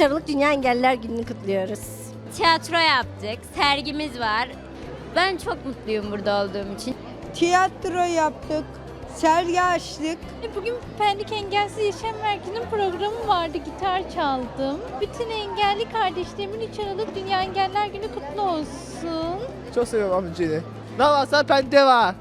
Aralık Dünya Engelliler Günü'nü kutluyoruz. Tiyatro yaptık, sergimiz var. Ben çok mutluyum burada olduğum için. Tiyatro yaptık, sergi açtık. E, bugün Pendik Engelsiz Yaşam Merkezi'nin programı vardı. Gitar çaldım. Bütün engelli kardeşlerimin 3 Aralık Dünya Engeller Günü kutlu olsun. Çok seviyorum amcini. Ne varsa bende var.